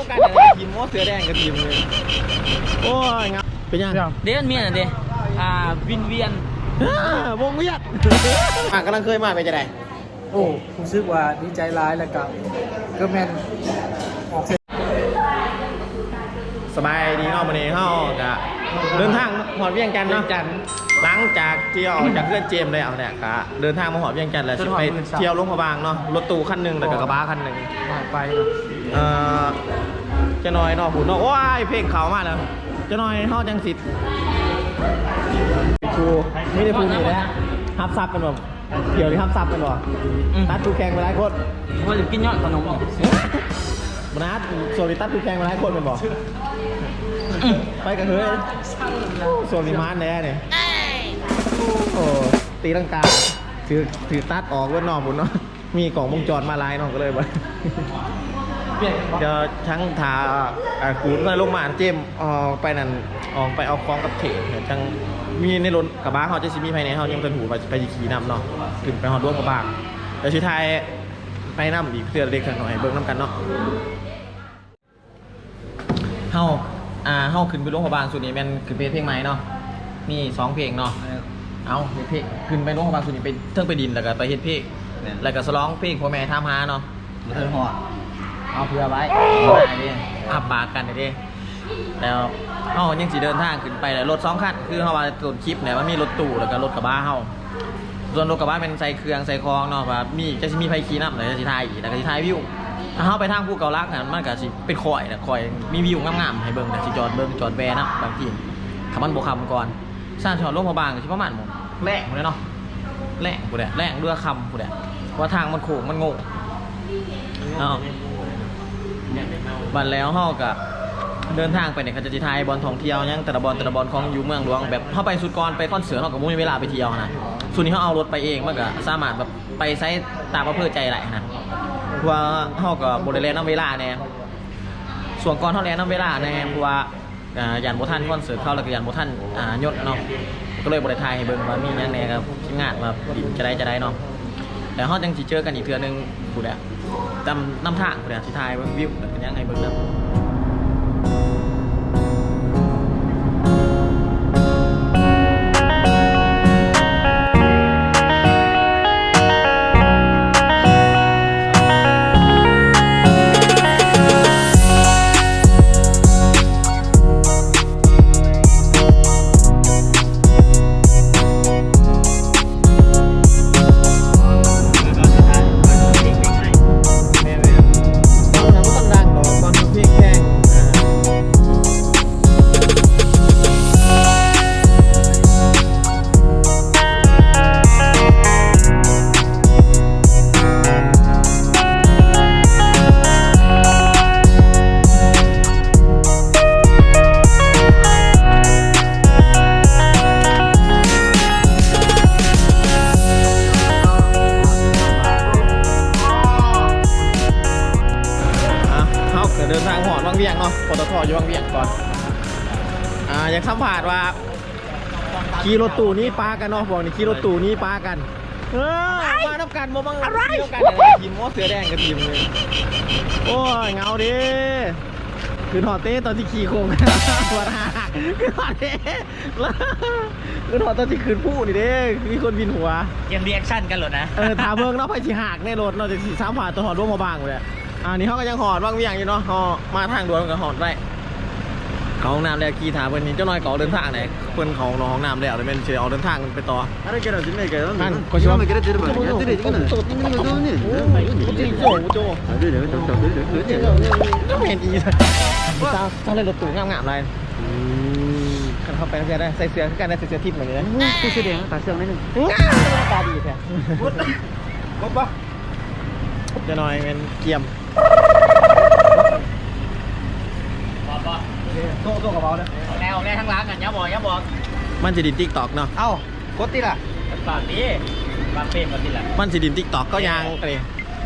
ดียวกันอะไรทีมมอเสือแดงกับทีมเลยโอ้ยงับเป็นยังเดี๋ยวมันมีอันเดียวอ่าวินเวียนอ่าวงเวียดอะกำลังเคยมาเป็นจะไงโอ้รู้สึกว่าดีใจร้ายแล้วก็ก็แมนออกเสร็จสบายดีเนาะวันนี้เขาจะเดินทางหอดเวียงจันทน์เนาะหลังจากที่ออกจากเพื่อนเจมส์แล้วเนี่ยก็เดินทางมาหอดเวียงจันทน์แล้วจะไปเที่ยวลงพระบางเนาะรถตู้คันหนึ่งแล้วก็กระบะคันหนึ่งมาไปนะ เอ่อเจะน้อยเนอหุ่นเนาะโอ้ยเพลงเขามาแล้วเจะน้อยเฮาจังสิทธิ์ครูไม่ได้พูดอยู่แล้วฮับซับกันแบบเดี๋ยวนี้ฮับซับกันบ่อืมตัดตูแข่งไปหลายคนว่าจะกินยอดขนมบนัดส่วนนี้ตัดตูแข่งไปหลายคนเป็นบ่ไปกันเฮ้ยส่วนนี้มานแน่เนี่ยโอ้ตีลังกาถือถือตัดออกเว้นนอกบุญเนาะมีกล่องวงจรมาลายเนาะก็เลยบ่ เดี๋ยวทั้งทาอ่ากูก็ลงมาเจมออกไปนั่นออกไปเอาคล้องกับเถเดี๋ยวจังมีในรถกระบะเขาจะซิมีภายในเขายังเป็นหูไปไปขี่นำเนาะขึ้นไปหอดร่วมกระบะเดี๋ยวชุดไทายไปนำอีกเสื้อเล็กหน่อยเบิ่งน้ำกันเนาะเฮาอ่าเฮาขึ้นไปร่วมกระบะสุดนี้แม่นขึ้นไปเพลงใหม่เนาะมีสองเพลงเนาะเอาเพลงขึ้นไปร่วมกระบะสุดนี้ไปเทิงไปดินแล้วก็ไปเฮ็ดเพลงแล้วก็สร้องเพลงพ่อแม่ท่ามหาเนาะเธอหอด เอาเผื่อไว้ได้ดิอับปากกันดิแล้วเฮายังสิเดินทางขึ้นไปแล้วรถสองคันคือเฮาว่าต้นคลิปเนี่ยมันมีรถตู้แล้วก็รถกระบะเฮาส่วนรถกระบะเป็นใส่เครื่องใส่คลองเนาะว่ามีจะสิมีไฟขี่นำแล้วจะสิถ่ายอีกแล้วก็สิถ่ายวิวถ้าเฮาไปทางภูเกาลักน่ะมันก็สิเป็นคอยนะคอยมีวิวงามๆให้เบิ่งน่ะสิจอดเบิ่งจอดแวะนะบางทีถ้ามันบ่คำก่อนสร้างจอดลงพระบางก็สิประมาณหมดแรงพุ่นแหละเนาะแรงพุ่นแหละแรงเรือคำพุ่นแหละเพราะว่าทางมันโค้งมันโง่เนาะ บันแล้วเฮากับเดินทางไปเนี่ยเขาจะจิทายบอลท่องเที่ยวยังแต่ละบอลแต่ละบอลของอยู่เมืองหลวงแบบเข้าไปสุดก่อนไปคอนเสิร์ตเฮากับมุ้ยเวลาไปเที่ยวนะส่วนนี้เขาเอารถไปเองมันก็สามารถแบบไปไซต์ตามอำเภอใจไหลนะเพราะว่าเฮากับบริเลนน้ำเวลาเนี่ยส่วนก่อนเฮาแลนน้ำเวลาเนี่ยเพราะว่าอ่ายันโบทันคอนเสิร์ตเข้าแล้วก็ยันโบทันอ่ายศเนาะก็เลยบริทยให้เบิ่งว่ามีหยังแหน่ครับทีมงานมาดินจะได้จะได้เนาะแต่เฮาจังสิเจอกันอีกเทื่อนึงผู้ใดจำ น้ำทางผู้ใดสิทายเบิ่ง ขี่รถตู้นี้ปากันเนาะบอกนี่ขี่รถตู้นี้ปากัน เออมาน้ำกันบ่บังอะไรขี่น้ำกันอะไรทีมมอเสือแดงกับทีมเลยโอ้ยเงาดิคือหอดเต้ตอนที่ขี่โค้งหัวหักคือหอดเต้คือหอดตอนที่คืนผู้นี่เด้มีคนวินหัวยังเรียกชั่นกันเหรอนะเออถามเบิ่งเนาะไปสิหักในรถเนาะจะสิสามผ่านตัวหอดร่วมมาบางเลยอ่านี่เขาก็ยังหอดว่างเวียงอยู่เนาะเขามาทางด่วนก็หอดได้ เขาห้องน้ำแล้วขี่ถามคนนี้เจ้าน้อยเกาะเดินทางไหนคพื่อนเขาห้องน้ำแล้วแต่เป็นเชียเอาเดินทางไปต่อ อะไรกัเราจะไม่กันนั่นก็ชอบไม่กันได้เจอแบบนี้ตื่นเต้นกันเลยตื่นเต้นกันเลยจริงโจ้โจ้เดี๋ยวเดี๋ยวเดี๋ยวเดี๋ยวเดี๋ยวเดี๋ยวเดี๋ยวไม่เห็นอีสัตว์เจ้าเลยรถตู้งามๆเลยกันเข้าไปเสียได้ใส่เสื้อกันได้ใส่เสื้อทิพย์เหมือนกันเสื้อแดงตาเสื้อไม่หนึ่งตาดีแท้ปุ๊บปะจะหน่อยเป็นเกียม ต๊ะโต๊ะกระเป๋าเลยแนวแนวทั้งร้านกันอย่าบอกอย่าบอกมันจะดินติ๊กตอกเนาะ เอ้ากดติล่ะปากนี้ปากเป็นปากติดแหละมันสิดินติ๊กตอกก็ยังอะไร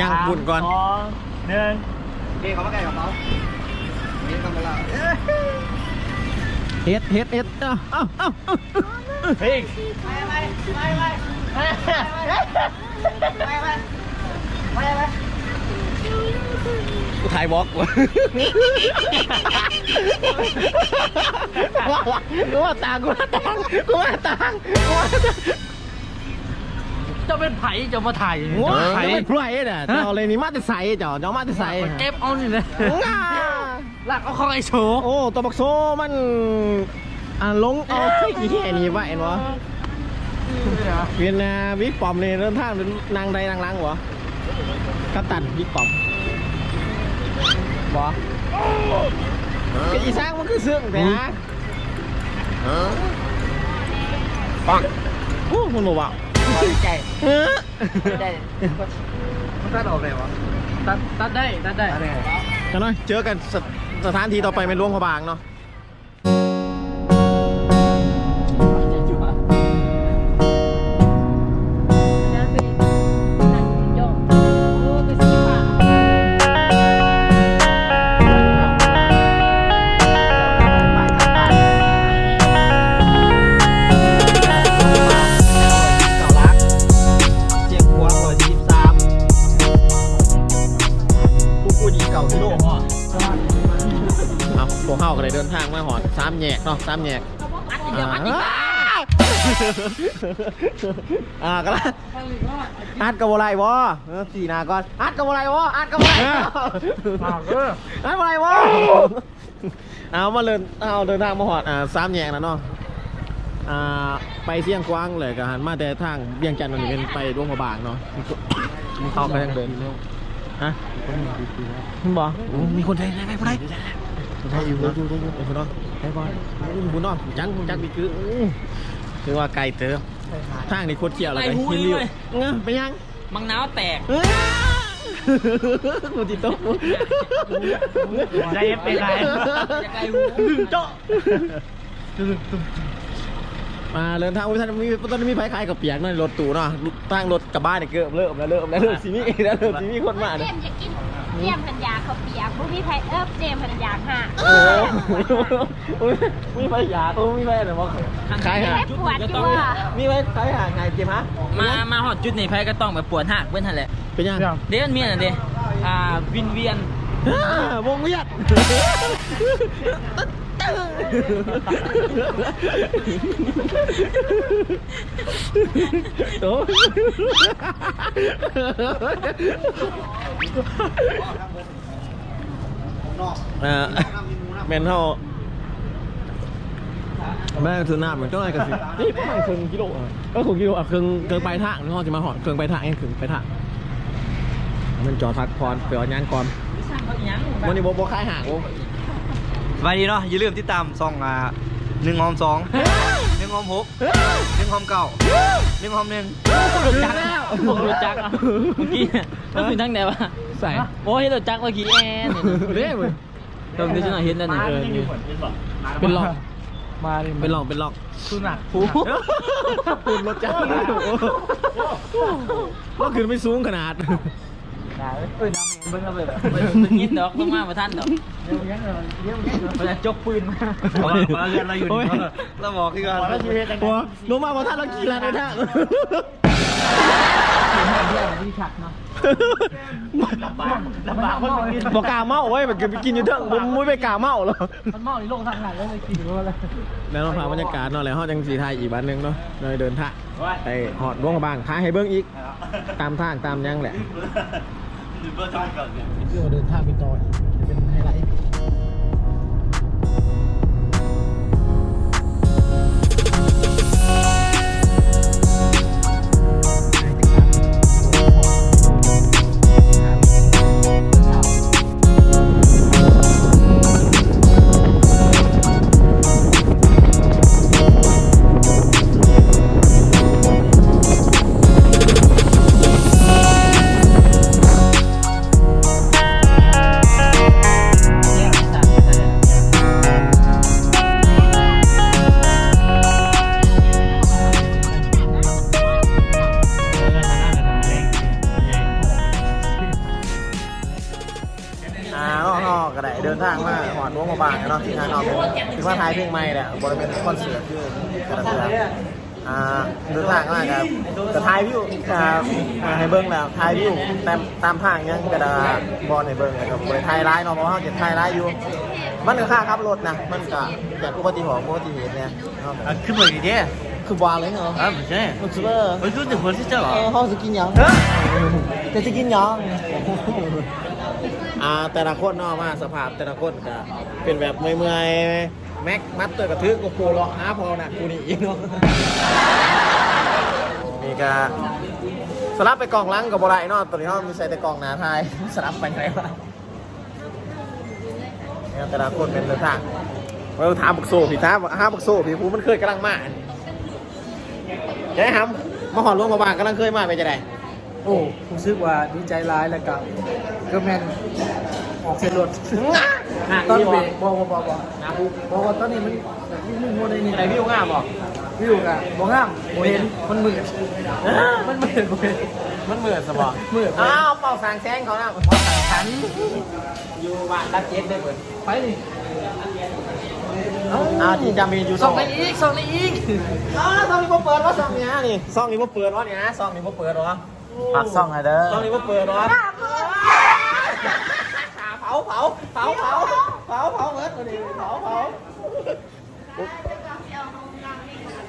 ยังบุญก่อนสองหนึ่งเก๋เขามาใกล้กระเป๋าเก๋เขามาละเฮ็ดเฮ็ดเฮ็ดเอ้าเอ้าเอ้าเอ้าเฮ้ยเกูถ่ายบล็อกวะกูว่าตางกูว่าตางกูว่าตางกูว่าตางจะเป็นไผ่จะมาถ่ายโอ้ยไผ่ไม่พลอยน่ะเจ้าเลยนี่มาแต่ใสเจ้าเจ้ามาแต่ใสเก็บเอานี่เลยง่าลากเอาของไอ้โชว์โอ้ตัวบักโซมันอ่าลงเอาขี้แค่นี้ไว้เห็นวะเวียนนาวิกปอมเลยเริ่มท่างเป็นนางใดนางลังวะกัปตันวิกปอม บอก็อีสร้างมันคือเสื่องแต่ฮะปังโอ้มันบอกว่าใจเออได้มันตัดออกเลยวะตัดตัดได้ตัดได้กันหน่อยเจอกันสสถานที่ต่อไปเป็นหลวงพระบางเนาะ สามแยกอัดอีกแล้วอัดอีกแล้วอ่าก็ละอัดกับอะไรวะเออสี่หนาก่อนอัดกับอะไรวะอัดกับอะไรปากเอออัดกับอะไรวะเอามาเดินเอาเดินทางมาหอดอ่าสามแยกนะเนาะอ่าไปเสี่ยงกวางเลยก็หันมาแต่ทางเวียงจันทร์มันเป็นไปร่วงพระบางเนาะเขาก็ยังเดินฮะคุณบอกมีคนไทยไทยคนไทย ไทยอยู่อยู่อยู่อยู่คุณน้องไทยบอลคุณน้องจังจังบีคือคือว่าไกลเติมทางนี่โคตรเที่ยวเลยฮิลิวเงไปยังมังนาวแตกกูติดโต๊ะใจเย็นเป็นไรโจ๊ะมาเดินทางไปท่านมีตอนนี้มีไผขายกับเปียกหน่อยรถตู้เนาะตั้งรถกลับบ้านเนี่ยเกือบเริ่มแล้วเริ่มแล้วเริ่มสิมีแล้วเริ่มสิมีคนมาเจเนี่ย มส์จะกินเจมส์พันยาเขาวเปียกผู้พี่ไพเอิบเจมส์พันยาค่ะโอ้โหมีไผอยากโอ้มีไผอะไรบ้างขายหาให้ปวดจังว่ามีไผขายหาไงเกมฮะมา มาหอดจุดนี้ไพ่ก็ต้องแบบปวดหักเบิ้นทันแหละ เป็นยังเดี๋ยวมันมีอันเดียอ่าวินเวียน วงเวีย ดโอ้เออแมนเท่าแม่ถือหน้าเหมือนเจ้าอะไรกันสินี่ประมาณครึ่งกิโลอะก็ครึ่งกิโลอะครึ่งเกินไปลายทางนี่เขาจะมาหอดครึ่งไปลายทางเองครึ่งไปลายทางมันจอดพักพรเปลี่ยนยางก่อนวันนี้โบโบคายห่างโบส วัสดีเนาะอย่าลืมติดตามซองอ่าหนึ่งหอมสองหนึ่งหอมหกหนึ่งหอมเก้าหนึ่งหอมหนึ่งรู้จักแล้วผมรู้จักอะเมื่อกี้ต้องถึงทั้งไหนวะใส่โอ้ยรู้จักเมื่อกี้แอนเร่เว้ยตรงนี้ฉันเห็นแล้วนี่เออนี่เป็นหลอกมาดิเป็นหลอกเป็นหลอกสุนัขปูปูนรถจักรรถขึ้นไม่สูงขนาด เอ้ยน้ำเองเบิ้งเอาไปแบบมันยินดอกต้องมาประท่านดอกเดี๋ยวยังเดี๋ยวยังเดี๋ยวมันจะจกปืนมามาเรียนเราอยู่นี่เราบอกคือกันแล้วชีวิตยังไงโอ้ลงมาพอท่านเราขี่ล้วในทางมีฉักเนาะลำบากลำบากมันเป็นบอกกาเมาไว้แบบไปกินอยู่เถอะผมไม่ไปกาเมาหรอกมันเมาในโลกทางไหนแล้วเลยกินรือว่าอะไรแล้วเราพาบรรยากาศเนาะแล้วห้องจังสีไทยอีกบ้านนึงเนาะเลยเดินทาไปหอดร่วงกระบางท้ายให้เบิ้งอีก ตามทางตามยังแหละ เดี๋ยวเดินทางไดินทางมาหอดวงมาบางเนาะที่งานเอาคือว่าท้ายเพลงใหม่นี่ยบริเวณคอนเสิร์ตที่กระเทืออ่าเดินทางมากครับแต่ท้ายวิวอ่ให้เบิ้งแล้วท้ายวิวตามตามทางยังกระดาบอลให้เบิ้งนะครับไปท้ายร้ายเนาะเพราะว่าเก็บท้ายร้ายอยู่ มันก็ค่าครับรถนะมันก็จากอุบัติเหตุอุบัติเหตุเนี่ยคือบ่ดีเด้คือบาเลยเหรออ่าไม่ใช่มันคือว่ามันคือจะหัวที่เจ้าเหรอเขาจะกินยังจะจะกินยัง อ่าแต่ละคนเนาะมาสภาพแต่ละคนก็เป็นแบบเมื่อยๆแม็กมัดตัวกระทึกกับปูเลาะหาพอนะกูนี่อีกเนาะนี่ก็สลับไปกองหล้างกับบอลไเนาะตัวนี้เขามีใส่แต่กองหนาทายสลับไปไหนวะเนี่ยแต่ละคนเป็นเดินทางเราถามบุกโซ่พี่ท้าห้าบุกโซ่พี่ผู้มันเคยกำลังมาจะได้ทำมาหอดลวงมาบางกำลังเคยมาไปจะได้ โอ้รู้สึกว่าดีใจร้ายแล้วก็ก็แม่นออกเส้นรถหนักตอนดีเบรบ่กบอกบอกบอกบอกหนักกูบอกว่าตอนนี้มันแบบวิ่งโมได้นี่อะไรพี่งามบ่วิวกะบอกห้ามโมเห็นมันมืดมันมืดโมเห็นมันเหมือนสบอมืดอ้าวเป่าสางแซงเขานะเป่าสางขันอยู่บ้านรักเจ็ดได้เปิดไปนี่อ้าวที่จำมีอยู่ส่องไปอีกส่องไปอีกอ้าวซองนี้พ่เปิดวะซองเนี้ยนี่ซองนี้พ่เปิดวะเนี่ยนะซองนี้พ่เปิดวะ ฝากซ่องไนเด้อตองนี้ว่าเปิดเนาะเผาเผาเผาเผาเผาเผาเบิร์ดเลยเผาเผา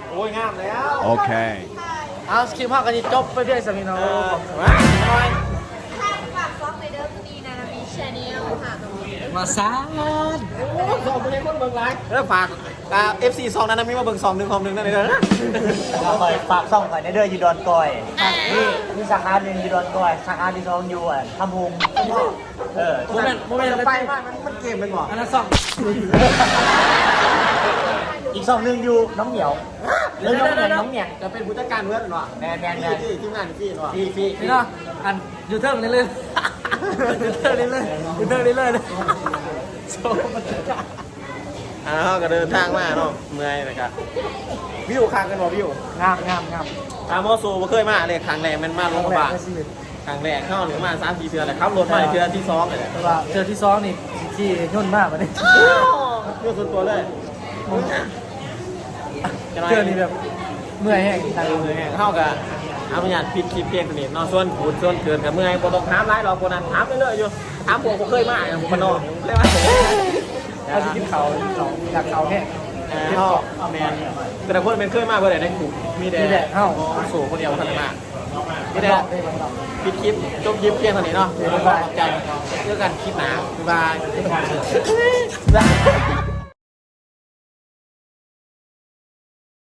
โอ้ยงามแล้วโอเคเอาสกิปภาพกันที่จบไปเพียงสามีน้องเอ้าฝากบล็อกไปเด้อคือดีนะมีแชนแนลค่ะมาซา โอ้ยสอบคนนี้คนเบิ่งไรแล้วฝาก เอฟซีซองนั้นนะมีมาเบิ่งซองหนึ่งซองหนึ่งนั่นเลยนะฝากฝากซ่องก่อนในเด้ออยู่ดอนก้อยนี่มีสาขาหนึ่งอยู่ดอนก้อยสาขาที่สองอยู่อะทำภูมิเออโมเมนต์โมเมนต์ไปมากมันมันเกมเป็นบ่อันนั้นส่องอีกซ่องหนึ่งอยู่น้องเหนียวแล้วน้องเหนียวน้องเหนียวจะเป็นผู้จัดการเพื่อนหรอแมนแมนแมนที่ทีมงานที่หรอพี่พี่นี่เนาะอันยูเทิร์นนี่เลยยูเทิร์นนี่เลยยูเทิร์นนี่เลยเลยโซ่มันจะ อ่าเขาก็เดินทางมาเนาะเมื่อยนะครับวิวค้างกันบ่วิวงามงามงามตามโมโซบ่เคยมาเลยครั้งแรกมันมาลงกระบะในชีวิตครั้งแรกเข้าหรือมาสามสี่เดือนเลยครับรถมาเดือนที่สองเลยแต่ว่าเจอที่ซ้อมนี่ที่ย่นมากมาเนี่ยเรื่องส่วนตัวเลยเจอนี่แบบเมื่อยแห้งทางเมื่อยเข้ากับ อาพยานปิดคลิปเพียงตัวนี้เนาะส่วนขูดส่วนเกินกับเมื่อยบ่ต้องถามหลายหรอกคนนั้นถามไปเลยอยู่ถามพวกบ่เคยมาอย่างพนอเคยมาเอาที่กินเขาเขาอยากเขาแห้งเออเขาแมนแต่ละคนเป็นเคยมาเบอร์ไหนในกลุ่มมีแต่มีแต่เฮ้าสู่คนเดียวเท่านั้นมามีแต่ปิดคลิปจบคลิปเพียงเท่านี้เนาะขอบใจเจอกันคลิปหนาบ๊ายบาย